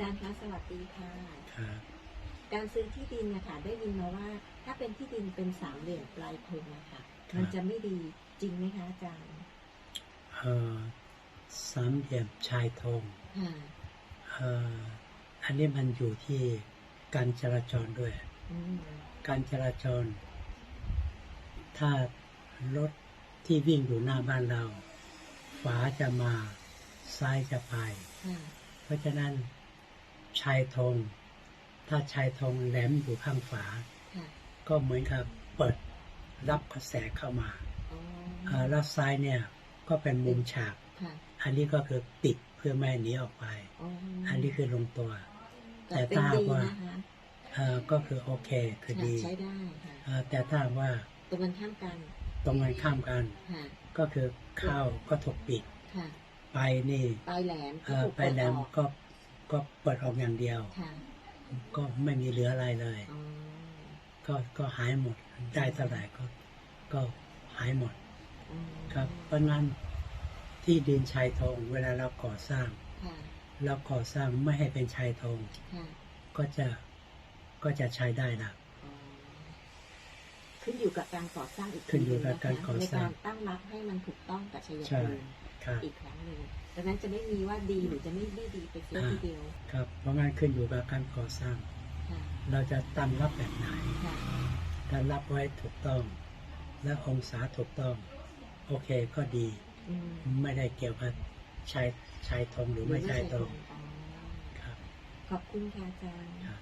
จารย์คะสวัสดีค่ะ ครับการซื้อที่ดินนะคะได้ยินมาว่า ถ้าเป็นที่ดินเป็นสามเหลี่ยมปลายพงนะคะมันจะไม่ดีจริงไหมคะอาจารย์เอ่อสามเหลี่ยมชายธงค่ะเอ่ออันนี้มันอยู่ที่การจราจรด้วย อืมการจราจร ถ้ารถที่วิ่งอยู่หน้าบ้านเราฝาจะมาซ้ายจะไป ค่ะเพราะฉะนั้น ชายธงถ้าชายธงแหลมอยู่ข้างฝาค่ะก็เหมือนกับเปิดรับกระแสเข้ามาอ๋อเอ่อแล้วซ้ายเนี่ยก็เป็นมุมฉากค่ะอันนี้ก็คือปิดเพื่อไม่ให้หนีออกไปอ๋ออันนี้คือลงตัว แต่แต่เป็นถ้าดีว่านะคะเอ่อก็คือโอเคคือค่ะดีใช้ได้ค่ะเอ่อแต่ถ้าว่าตรงกันข้ามกัน ตรงกันข้ามกันค่ะก็คือเข้าก็ถูกปิดค่ะไปนี่ปลายแหลมเอ่อถูกไปแหลมเปิดออก ก็ก็เปิดออกอย่างเดียว ค่ะก็ไม่มีเหลืออะไรเลย อ๋อก็ก็หายหมดได้เท่าไหร่ก็ ก็หายหมดอืมครับ เพราะงั้นที่ดินชายธงเวลาเราก่อสร้าง ค่ะเราก่อสร้างไม่ให้เป็นชายธงค่ะก็จะก็จะใช้ได้ละ อ๋อขึ้นอยู่กับการก่อสร้างอีกขึ้นอยู่กับทีการหงะคะก่อในสร้างการตั้งรับให้มันถูกต้องกับชัยใช่ ภูมิครับ อีกครั้งหนึ่งดังนั้นจะไม่มีว่าดีหรือจะไม่ไม่ดีไปเสียทีเดียวครับ เพราะงั้นขึ้นอยู่กับการก่อสร้างค่ะเราจะตั้งรับแบบไหนค่ะถ้ารับไว้ถูกต้อง และองศาถูกต้อง โอเคก็ดีอืมไม่ได้เกี่ยวกับชายชายธงหรือไม่ชายธงอ๋อครับ ขอบคุณค่ะอาจารย์ครับ